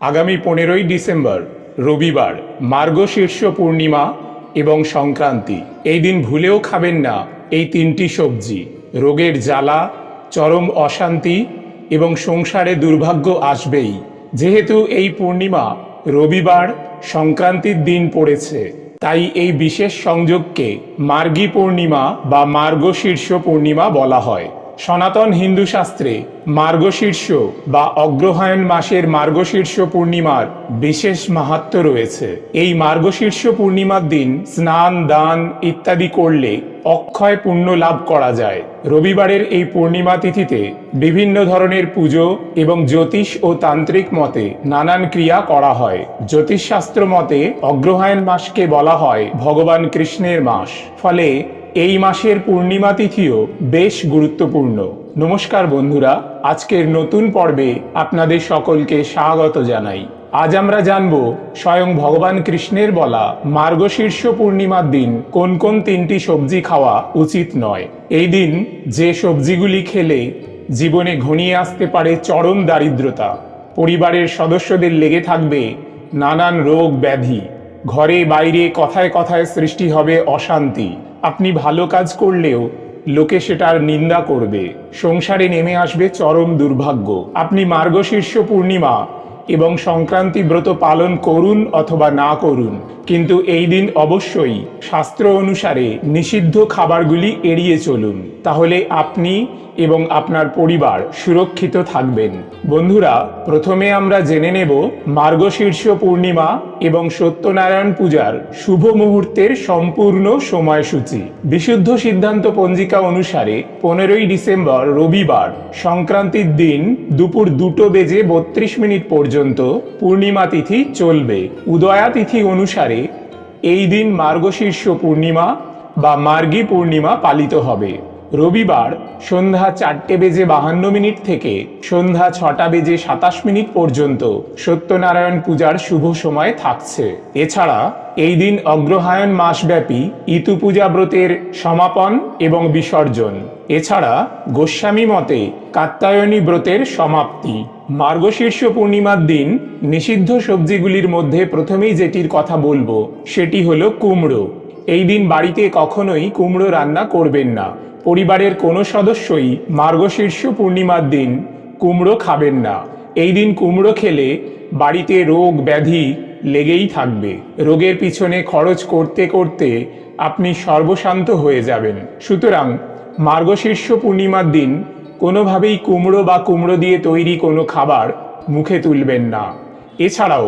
আগামী পনেরোই ডিসেম্বর, রবিবার মার্গশীর্ষ পূর্ণিমা এবং সংক্রান্তি। এই দিন ভুলেও খাবেন না এই তিনটি সবজি। রোগের জ্বালা, চরম অশান্তি এবং সংসারে দুর্ভাগ্য আসবেই। যেহেতু এই পূর্ণিমা রবিবার, সংক্রান্তির দিন পড়েছে, তাই এই বিশেষ সংযোগকে মার্গী পূর্ণিমা বা মার্গশীর্ষ পূর্ণিমা বলা হয়। সনাতন হিন্দু শাস্ত্রে মার্গশীর্ষ বা অগ্রহায়ণ মাসের মার্গশীর্ষ পূর্ণিমার বিশেষ মাহাত্ম্য রয়েছে। এই মার্গশীর্ষ পূর্ণিমার দিন স্নান, দান ইত্যাদি করলে অক্ষয় পুণ্য লাভ করা যায়। রবিবারের এই পূর্ণিমা তিথিতে বিভিন্ন ধরনের পুজো এবং জ্যোতিষ ও তান্ত্রিক মতে নানান ক্রিয়া করা হয়। জ্যোতিষশাস্ত্র মতে অগ্রহায়ণ মাসকে বলা হয় ভগবান কৃষ্ণের মাস। ফলে এই মাসের পূর্ণিমা তিথিও বেশ গুরুত্বপূর্ণ। নমস্কার বন্ধুরা, আজকের নতুন পর্বে আপনাদের সকলকে স্বাগত জানাই। আজ আমরা জানব স্বয়ং ভগবান কৃষ্ণের বলা মার্গশীর্ষ পূর্ণিমার দিন কোন কোন তিনটি সবজি খাওয়া উচিত নয়। এই দিন যে সবজিগুলি খেলে জীবনে ঘনিয়ে আসতে পারে চরম দারিদ্রতা, পরিবারের সদস্যদের লেগে থাকবে নানান রোগ ব্যাধি, ঘরে বাইরে কথায় কথায় সৃষ্টি হবে অশান্তি আপনি ভালো কাজ করলেও লোকে সেটার নিন্দা করবে। সংসারে নেমে আসবে চরম দুর্ভাগ্য। আপনি মার্গশীর্ষ পূর্ণিমা এবং সংক্রান্তি ব্রত পালন করুন অথবা না করুন। কিন্তু এই দিন অবশ্যই শাস্ত্র অনুসারে নিষিদ্ধ খাবারগুলি এড়িয়ে চলুন। তাহলে আপনি এবং আপনার পরিবার সুরক্ষিত থাকবেন। বন্ধুরা, প্রথমে আমরা জেনে নেব মার্গশীর্ষ পূর্ণিমা এবং সত্যনারায়ণ পূজার শুভ মুহূর্তের সম্পূর্ণ সময়সূচি। বিশুদ্ধ সিদ্ধান্ত পঞ্জিকা অনুসারে পনেরোই ডিসেম্বর রবিবার সংক্রান্তির দিন দুপুর দুটো বেজে বত্রিশ মিনিট পর্যন্ত পূর্ণিমা তিথি চলবে। উদয়া তিথি অনুসারে এই দিন মার্গশীর্ষ পূর্ণিমা বা মার্গী পূর্ণিমা পালিত হবে। রবিবার সন্ধ্যা চারটে বেজে বাহান্ন মিনিট থেকে সন্ধ্যা ছটা বেজে সাতাশ মিনিট পর্যন্ত সত্যনারায়ণ পূজার শুভ সময় থাকছে। এছাড়া এই দিন অগ্রহায়ণ মাসব্যাপী ইতু পূজা ব্রতের সমাপন এবং বিসর্জন। এছাড়া গোস্বামী মতে কাত্যায়নী ব্রতের সমাপ্তি। মার্গশীর্ষ পূর্ণিমার দিন নিষিদ্ধ সবজিগুলির মধ্যে প্রথমেই যেটির কথা বলব, সেটি হলো কুমড়ো। এই দিন বাড়িতে কখনোই কুমড়ো রান্না করবেন না। পরিবারের কোনো সদস্যই মার্গশীর্ষ পূর্ণিমার দিন কুমড়ো খাবেন না। এই দিন কুমড়ো খেলে বাড়িতে রোগ ব্যাধি লেগেই থাকবে। রোগের পিছনে খরচ করতে করতে আপনি সর্বশান্ত হয়ে যাবেন। সুতরাং মার্গশীর্ষ পূর্ণিমার দিন কোনোভাবেই কুমড়ো বা কুমড়ো দিয়ে তৈরি কোনো খাবার মুখে তুলবেন না। এছাড়াও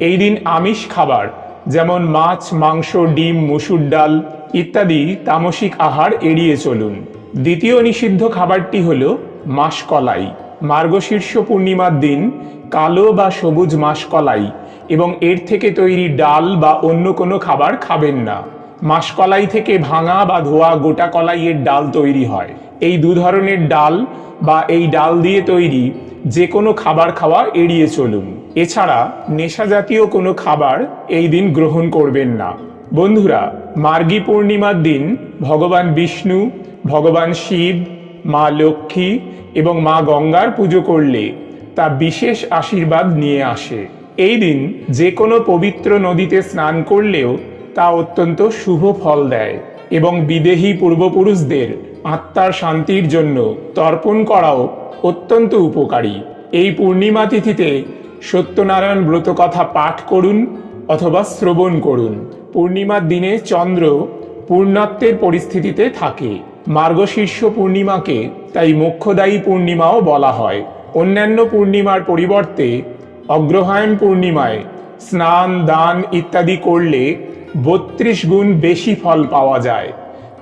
এই দিন আমিষ খাবার যেমন মাছ, মাংস, ডিম, মুসুর ডাল ইত্যাদি তামসিক আহার এড়িয়ে চলুন। দ্বিতীয় নিষিদ্ধ খাবারটি হল মাসকলাই। মার্গশীর্ষ পূর্ণিমার দিন কালো বা সবুজ মাসকলাই এবং এর থেকে তৈরি ডাল বা অন্য কোনো খাবার খাবেন না। মাসকলাই থেকে ভাঙা বা ধোয়া গোটা কলাইয়ের ডাল তৈরি হয়। এই দু ধরনের ডাল বা এই ডাল দিয়ে তৈরি যে কোনো খাবার খাওয়া এড়িয়ে চলুন। এছাড়া নেশা জাতীয় কোনো খাবার এই দিন গ্রহণ করবেন না। বন্ধুরা, মার্গী পূর্ণিমার দিন ভগবান বিষ্ণু, ভগবান শিব, মা লক্ষ্মী এবং মা গঙ্গার পুজো করলে তা বিশেষ আশীর্বাদ নিয়ে আসে। এই দিন যে কোনো পবিত্র নদীতে স্নান করলেও তা অত্যন্ত শুভ ফল দেয় এবং বিদেহী পূর্বপুরুষদের আত্মার শান্তির জন্য তর্পণ করাও অত্যন্ত উপকারী। এই পূর্ণিমা তিথিতে সত্যনারায়ণ ব্রত কথা পাঠ করুন অথবা শ্রবণ করুন। পূর্ণিমার দিনে চন্দ্র পূর্ণাত্বের পরিস্থিতিতে থাকে। মার্গশীর্ষ পূর্ণিমাকে তাই মোক্ষদায়ী পূর্ণিমাও বলা হয়। অন্যান্য পূর্ণিমার পরিবর্তে অগ্রহায়ণ পূর্ণিমায় স্নান, দান ইত্যাদি করলে বত্রিশ গুণ বেশি ফল পাওয়া যায়।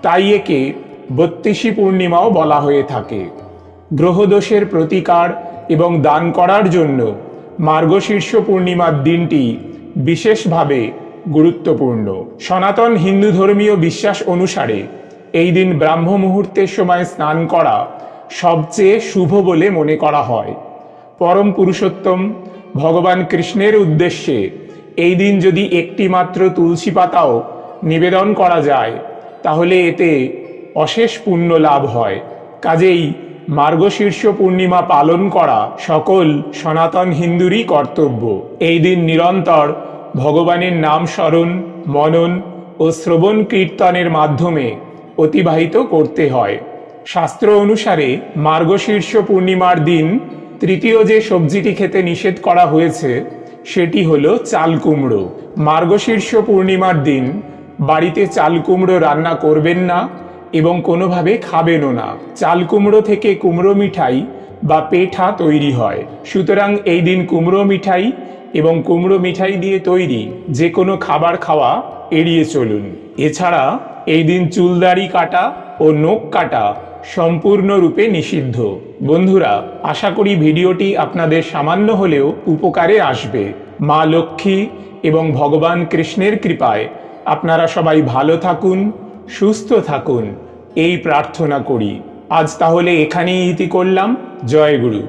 তাই একে বত্রিশী পূর্ণিমাও বলা হয়ে থাকে। গ্রহদোষের প্রতিকার এবং দান করার জন্য মার্গশীর্ষ পূর্ণিমার দিনটি বিশেষভাবে গুরুত্বপূর্ণ। সনাতন হিন্দু ধর্মীয় বিশ্বাস অনুসারে এই দিন ব্রাহ্ম মুহূর্তের সময় স্নান করা সবচেয়ে শুভ বলে মনে করা হয়। পরম পুরুষোত্তম ভগবান কৃষ্ণের উদ্দেশ্যে এই দিন যদি একটি মাত্র তুলসী পাতাও নিবেদন করা যায়, তাহলে এতে অশেষ পুণ্য লাভ হয়। কাজেই মার্গশীর্ষ পূর্ণিমা পালন করা সকল সনাতন হিন্দুরই কর্তব্য। এই দিন নিরন্তর ভগবানের নাম স্মরণ, মনন ও শ্রবণ কীর্তনের মাধ্যমে অতিবাহিত করতে হয়। শাস্ত্র অনুসারে মার্গশীর্ষ পূর্ণিমার দিন তৃতীয় যে সবজিটি খেতে নিষেধ করা হয়েছে, সেটি হলো চাল কুমড়ো। মার্গশীর্ষ পূর্ণিমার দিন বাড়িতে চাল কুমড়ো রান্না করবেন না এবং কোনোভাবে খাবেনও না। চাল কুমড়ো থেকে কুমড়ো মিঠাই বা পেঠা তৈরি হয়। সুতরাং এই দিন কুমড়ো মিঠাই এবং কুমড়ো মিঠাই দিয়ে তৈরি যে কোনো খাবার খাওয়া এড়িয়ে চলুন। এছাড়া এই দিন চুলদাড়ি কাটা ও নখ কাটা সম্পূর্ণরূপে নিষিদ্ধ। বন্ধুরা, আশা করি ভিডিওটি আপনাদের সামান্য হলেও উপকারে আসবে। মা লক্ষ্মী এবং ভগবান কৃষ্ণের কৃপায় আপনারা সবাই ভালো থাকুন সুস্থ থাকুন। এই প্রার্থনা করি। আজ তাহলে এখানেই ইতি করলাম। জয় গুরু।